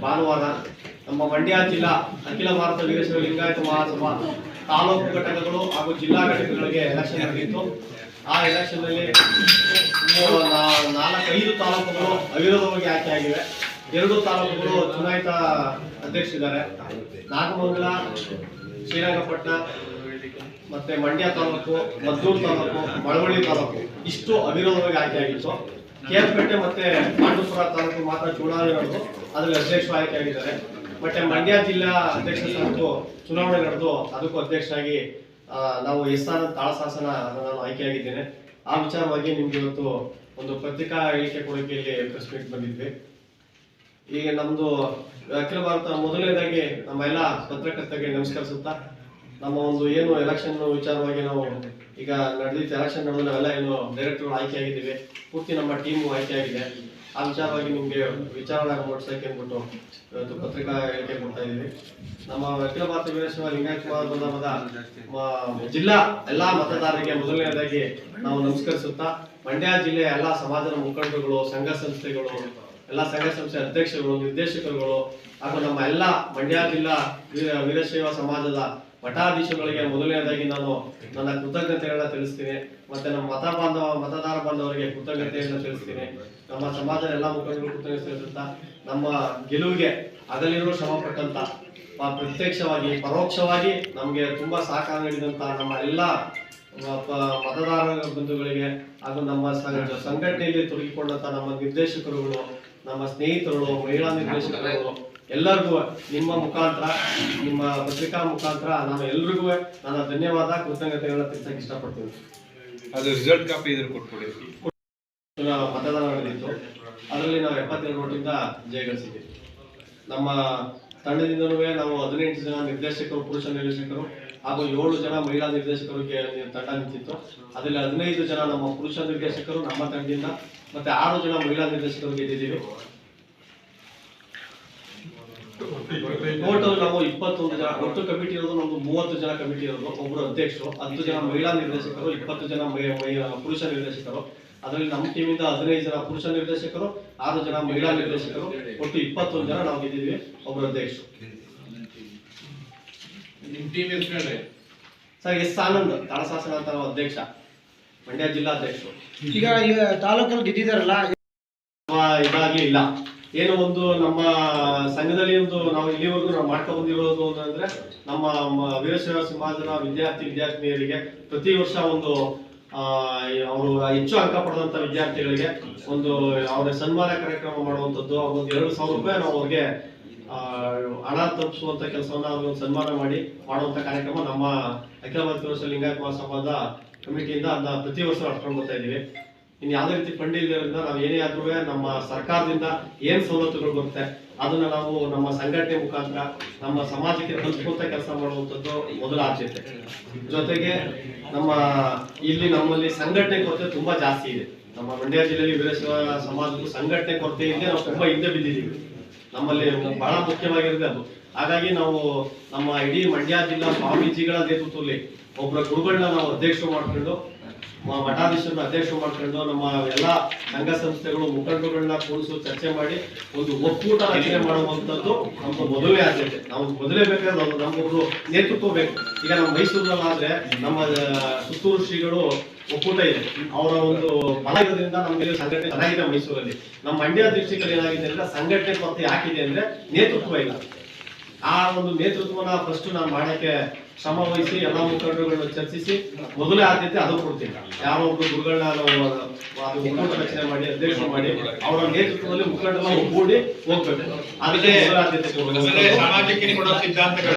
ಭಾನುವಾರ ನಮ್ಮ ಮಂಡ್ಯ ಜಿಲ್ಲಾ ಅಖಿಲ ಭಾರತ ವೀರಶೈವ ಲಿಂಗಾಯತ ಮಹಾಸಭಾ ತಾಲೂಕು ಘಟಕಗಳು ಹಾಗೂ ಜಿಲ್ಲಾ ಘಟಕಗಳಿಗೆ ಎಲೆಕ್ಷನ್ ನಡೆಯಿತು ಆ ಎಲೆಕ್ಷನ್ ನಾ- ನಾಲ್ಕೈದು ತಾಲೂಕುಗಳು ಅವಿರೋಧವಾಗಿ ಆಯ್ಕೆ ಆಗಿವೆ. ಎರಡು ತಾಲೂಕುಗಳು ಚುನಾಯಿತ ಅಧ್ಯಕ್ಷರಿದ್ದಾರೆ. ನಾಗಮಂಗಲ, ಶ್ರೀರಂಗಪಟ್ಟಣ ಮತ್ತೆ ಮಂಡ್ಯ ತಾಲೂಕು, ಮದ್ದೂರು ತಾಲೂಕು, ಮಳವಳ್ಳಿ ತಾಲೂಕು ಇಷ್ಟು ಅವಿರೋಧವಾಗಿ ಆಯ್ಕೆ ಆಗಿತ್ತು. ಕೇರ್ಪೇಟೆ ಮತ್ತೆ ಪಾಂಡುಪುರ ತಾಲೂಕು ಮಾತ್ರ ಚುನಾವಣೆ ನಡೆದು ಅದರಲ್ಲಿ ಅಧ್ಯಕ್ಷರು ಆಯ್ಕೆಯಾಗಿದ್ದಾರೆ. ಮತ್ತೆ ಮಂಡ್ಯ ಜಿಲ್ಲಾ ಅಧ್ಯಕ್ಷ ಸ್ಥಾನಕ್ಕೂ ಚುನಾವಣೆ ನಡೆದು ಅದಕ್ಕೂ ಅಧ್ಯಕ್ಷರಾಗಿ ನಾವು ಎಸ್ ಆರ್ ತಾಳಶಾಸನ ನಾನು ಆಯ್ಕೆಯಾಗಿದ್ದೇನೆ. ಆ ವಿಚಾರವಾಗಿ ನಿಮ್ಗೆ ಇವತ್ತು ಒಂದು ಪತ್ರಿಕಾ ಹೇಳಿಕೆ ಕೊಡೋಕೆ ಇಲ್ಲಿ ಪ್ರೆಸ್ ಮೀಟ್ ಬಂದಿದ್ವಿ. ಈಗ ನಮ್ದು ಅಖಿಲ ಭಾರತ ಮೊದಲನೇದಾಗಿ ನಮ್ಮ ಎಲ್ಲ ಪತ್ರಕರ್ತರಿಗೆ ನಮಸ್ಕರಿಸುತ್ತಾ ನಮ್ಮ ಒಂದು ಏನು ಎಲೆಕ್ಷನ್ ವಿಚಾರವಾಗಿ ನಾವು ಈಗ ನಡೆದಿತ್ತು ಎಲೆಕ್ಷನ್ ನಡೆದು ನಾವೆಲ್ಲ ಏನು ಡೈರೆಕ್ಟರ್ ಆಯ್ಕೆ ಆಗಿದ್ದೀವಿ. ಪೂರ್ತಿ ನಮ್ಮ ಟೀಮ್ ಆಯ್ಕೆ ಆಗಿದೆ. ಆ ವಿಚಾರವಾಗಿ ನಿಮಗೆ ವಿಚಾರಣೆ ಮೂಡಿಸಕ್ಕೆ ಅಂದ್ಬಿಟ್ಟು ಇವತ್ತು ಪತ್ರಿಕಾ ಹೇಳಿಕೆ ಕೊಡ್ತಾ ಇದ್ದೀವಿ. ನಮ್ಮ ಅಖಿಲ ಭಾರತ ವೀರಶೈವ ಲಿಂಗಾಯತ ಕುಮಾರ್ ಜಿಲ್ಲಾ ಎಲ್ಲಾ ಮತದಾರರಿಗೆ ಮೊದಲನೇದಾಗಿ ನಾವು ನಮಸ್ಕರಿಸುತ್ತಾ, ಮಂಡ್ಯ ಜಿಲ್ಲೆಯ ಎಲ್ಲಾ ಸಮಾಜದ ಮುಖಂಡರುಗಳು, ಸಂಘ ಸಂಸ್ಥೆಗಳು, ಎಲ್ಲ ಸಂಘ ಸಂಸ್ಥೆ ಅಧ್ಯಕ್ಷರುಗಳು, ನಿರ್ದೇಶಕರುಗಳು ಹಾಗೂ ನಮ್ಮ ಎಲ್ಲ ಮಂಡ್ಯ ಜಿಲ್ಲಾ ವೀರ- ವೀರಶೈವ ಸಮಾಜದ ಮಠಾಧೀಶಗಳಿಗೆ ಮೊದಲನೇದಾಗಿ ನಾನು ನನ್ನ ಕೃತಜ್ಞತೆಗಳನ್ನ ತಿಳಿಸ್ತೀನಿ, ಮತ್ತೆ ನಮ್ಮ ಮತ ಬಾಂಧವ, ಮತದಾರ ಬಾಂಧವರಿಗೆ ಕೃತಜ್ಞತೆಯನ್ನು ತಿಳಿಸ್ತೀನಿ. ನಮ್ಮ ಸಮಾಜದ ಎಲ್ಲ ಮುಖಂಡರು ಕೃತಜ್ಞತೆ ತಿಳಿಸುತ್ತಾ ನಮ್ಮ ಗೆಲುವಿಗೆ ಅದರಲ್ಲಿರುವ ಶ್ರಮ ಪಟ್ಟಂತ ಪ್ರತ್ಯಕ್ಷವಾಗಿ, ಪರೋಕ್ಷವಾಗಿ ನಮಗೆ ತುಂಬಾ ಸಹಕಾರ ನೀಡಿದಂತ ನಮ್ಮ ಎಲ್ಲ ಮತದಾರ ಬಂಧುಗಳಿಗೆ ಹಾಗೂ ನಮ್ಮ ಸಂಘ- ಸಂಘಟನೆಯಲ್ಲಿ ತೊಡಗಿಕೊಂಡಂತ ನಮ್ಮ ನಿರ್ದೇಶಕರುಗಳು, ನಮ್ಮ ಸ್ನೇಹಿತರುಗಳು, ಮಹಿಳಾ ನಿರ್ದೇಶಕರುಗಳು ಎಲ್ಲರಿಗೂ ನಿಮ್ಮ ಮುಖಾಂತರ ನಿಮ್ಮ ಪತ್ರಿಕಾ ಮುಖಾಂತರ ನಾನು ಎಲ್ರಿಗೂ ನನ್ನ ಧನ್ಯವಾದ ಕೃತಜ್ಞತೆಗಳನ್ನ ತಿಳಿಸಕ್ಕೆ ಇಷ್ಟಪಡ್ತೀನಿ. ಅದು ರಿಸಲ್ಟ್ ಕಾಪಿ ಇದ್ರೆ ಕೊಟ್ಬಿಡಿ. ಮತದಾನ ನಡೆದಿತ್ತು ಅದರಲ್ಲಿ ನಾವು ಎಪ್ಪತ್ತೆರಡು ಓಟಿಂದ ಜಯಗಳಿಸಿದ್ದೀವಿ ನಮ್ಮ ತಂಡದಿಂದಲೂ ನಾವು ಹದಿನೆಂಟು ಜನ ನಿರ್ದೇಶಕರು ಪುರುಷ ನಿರ್ದೇಶಕರು ಹಾಗೂ ಏಳು ಜನ ಮಹಿಳಾ ನಿರ್ದೇಶಕರಿಗೆ ತಂಡ ನಿಂತಿತ್ತು. ಅದರಲ್ಲಿ ಹದಿನೈದು ಜನ ನಮ್ಮ ಪುರುಷ ನಿರ್ದೇಶಕರು ನಮ್ಮ ತಂಡದಿಂದ ಮತ್ತೆ ಆರು ಜನ ಮಹಿಳಾ ನಿರ್ದೇಶಕರು ಗೆದ್ದಿದ್ದೀವಿ. ನಾವು ಇಪ್ಪತ್ತೊಂದು ಜನ ಒಟ್ಟು ಕಮಿಟಿ ಇರೋದು ನಮ್ದು ಮೂವತ್ತು ಜನ ಕಮಿಟಿ ಇರೋದು ಒಬ್ಬರು ಅಧ್ಯಕ್ಷರು ಹತ್ತು ಜನ ಮಹಿಳಾ ನಿರ್ದೇಶಕರು ಇಪ್ಪತ್ತು ಜನ ಪುರುಷ ನಿರ್ದೇಶಕರು. ಅದರಲ್ಲಿ ನಮ್ಮ ಟೀಮಿಂದ ಹದಿನೈದು ಜನ ಪುರುಷ ನಿರ್ದೇಶಕರು ಆರು ಜನ ಮಹಿಳಾ ನಿರ್ದೇಶಕರು ಒಟ್ಟು ಇಪ್ಪತ್ತೊಂದು ಜನ ನಾವು ಇದ್ದೀವಿ ಒಬ್ಬರು ಅಧ್ಯಕ್ಷರು. ನಿಮ್ ಟೀಮ್ ಹೆಸರು ಸರ್ ಎಸ್ ಆನಂದ್ ತಾಳಸಾಸನ ಅಂತ ನಾವು ಅಧ್ಯಕ್ಷ ಮಂಡ್ಯ ಜಿಲ್ಲಾಧ್ಯಕ್ಷರು ಈಗ ಈಗ ತಾಲೂಕಲ್ಲಿ ಗೆದ್ದಿದಾರಲ್ಲ ನಮ್ಮ ಇದಾಗ್ಲಿ ಇಲ್ಲ. ಏನು ಒಂದು ನಮ್ಮ ಸಂಘದಲ್ಲಿ ಒಂದು ನಾವು ಇಲ್ಲಿವರೆಗೂ ನಾವು ಮಾಡ್ಕೊಂಡು ಬಂದಿರೋದು ಅಂತಂದ್ರೆ ನಮ್ಮ ವೀರಶೈವ ಸಮಾಜದ ವಿದ್ಯಾರ್ಥಿ ವಿದ್ಯಾರ್ಥಿನಿಯರಿಗೆ ಪ್ರತಿ ವರ್ಷ ಒಂದು ಅವರು ಹೆಚ್ಚು ಅಂಕ ಪಡೆದಂತ ವಿದ್ಯಾರ್ಥಿಗಳಿಗೆ ಒಂದು ಅವರ ಸನ್ಮಾನ ಕಾರ್ಯಕ್ರಮ ಮಾಡುವಂತದ್ದು ಒಂದು ಎರಡು ಸಾವಿರ ರೂಪಾಯಿ ನಾವು ಅವ್ರಿಗೆ ಹಣ ತಪ್ಪಿಸುವಂತ ಕೆಲಸವನ್ನ ಅವ್ರಿಗೆ ಒಂದು ಸನ್ಮಾನ ಮಾಡಿ ಮಾಡುವಂತ ಕಾರ್ಯಕ್ರಮ ನಮ್ಮ ಅಖಿಲ ಭಾರತ ಲಿಂಗಾಯತ ಮಹಾಸಭಾದ ಕಮಿಟಿಯಿಂದ ಅದನ್ನ ಪ್ರತಿ ವರ್ಷ ನಡ್ಕೊಂಡು ಬರ್ತಾ ಇದೀವಿ ಇನ್ ಯಾವುದೇ ರೀತಿ ಫಂಡ್ ನಾವು ಏನೇ ಆದ್ರೂ ನಮ್ಮ ಸರ್ಕಾರದಿಂದ ಏನ್ ಸವಲತ್ತುಗಳು ಬರುತ್ತೆ, ಅದನ್ನ ನಾವು ನಮ್ಮ ಸಂಘಟನೆ ಮುಖಾಂತರ, ನಮ್ಮ ಸಮಾಜಕ್ಕೆ ತಲುಪುವಂತ ಕೆಲಸ ಮಾಡುವಂಥದ್ದು ಮೊದಲ ಆದ್ಯತೆ. ಜೊತೆಗೆ ನಮ್ಮ, ಇಲ್ಲಿ ನಮ್ಮಲ್ಲಿ ಸಂಘಟನೆ ಕೊರತೆ ತುಂಬಾ ಜಾಸ್ತಿ ಇದೆ. ನಮ್ಮ ಮಂಡ್ಯ ಜಿಲ್ಲೆಯಲ್ಲಿ ವೀರಶೈವ ಸಮಾಜಕ್ಕೂ ಸಂಘಟನೆ ಕೊರತೆಯಿಂದ ನಾವು ತುಂಬಾ ಹಿಂದೆ ಬಿದ್ದಿದ್ದೀವಿ. ನಮ್ಮಲ್ಲಿ ಬಹಳ ಮುಖ್ಯವಾಗಿರುತ್ತೆ ಅದು. ಹಾಗಾಗಿ ನಾವು ನಮ್ಮ ಇಡೀ ಮಂಡ್ಯ ಜಿಲ್ಲಾ ಸ್ವಾಮೀಜಿಗಳ ನೇತೃತ್ವದಲ್ಲಿ ಒಬ್ಬರ ಗುರುಗಳನ್ನ ನಾವು ಅಧ್ಯಕ್ಷರು ಮಾಡ್ಕೊಂಡು ಮಠಾಧೀಶರನ್ನ ಅಧ್ಯಕ್ಷ ಮಾಡ್ಕೊಂಡು ನಮ್ಮ ಎಲ್ಲ ಸಂಘ ಸಂಸ್ಥೆಗಳು ಮುಖಂಡರುಗಳನ್ನ ಕೂರಿಸು ಚರ್ಚೆ ಮಾಡಿ ಒಂದು ಒಕ್ಕೂಟ ರಚನೆ ಮಾಡುವಂತದ್ದು ನಮ್ಮ ಮೊದಲೇ ಆದ್ಯತೆ. ನಾವು ಮೊದಲೇ ಬೇಕಾದ್ರೆ ನಮ್ಮೊಬ್ರು ನೇತೃತ್ವ ಬೇಕು. ಈಗ ನಮ್ಮ ಮೈಸೂರಿನಲ್ಲಾದ್ರೆ ನಮ್ಮ ಸುತ್ತೂರು ಶ್ರೀಗಳು ಒಕ್ಕೂಟ ಇದೆ. ಅವರ ಒಂದು ಬಲ ಇರೋದ್ರಿಂದ ನಮಗೆ ಸಂಘಟನೆ ಚೆನ್ನಾಗಿದೆ ಮೈಸೂರಲ್ಲಿ. ನಮ್ಮ ಮಂಡ್ಯ ಡಿಸ್ಟಿಕ್ ಏನಾಗಿದೆ ಅಂದ್ರೆ ಸಂಘಟನೆ ಕೊರತೆ ಯಾಕಿದೆ ಅಂದ್ರೆ ನೇತೃತ್ವ ಇಲ್ಲ. ಆ ಒಂದು ನೇತೃತ್ವನ ಫಸ್ಟ್ ನಾನು ಮಾಡಕ್ಕೆ ಶ್ರಮ ವಹಿಸಿ ಎಲ್ಲಾ ಮುಖಂಡರುಗಳನ್ನು ಚರ್ಚಿಸಿ ಮೊದಲೇ ಆದ್ಯತೆ ಅದು ಕೊಡ್ತೀನಿ. ಯಾವ ಒಬ್ಬರು ಗುರುಗಳನ್ನ ನಾವು ಅದು ಒಕ್ಕೂಟ ರಚನೆ ಮಾಡಿ ಅಧ್ಯಕ್ಷ ಮಾಡಿ ಅವರ ನೇತೃತ್ವದಲ್ಲಿ ಮುಖಂಡರನ್ನ ಒಗ್ಗೂಡಿ ಹೋಗ್ಬೇಕು. ಅದಕ್ಕೆ ಆದ್ಯತೆ ಸಿದ್ಧಾಂತಗಳು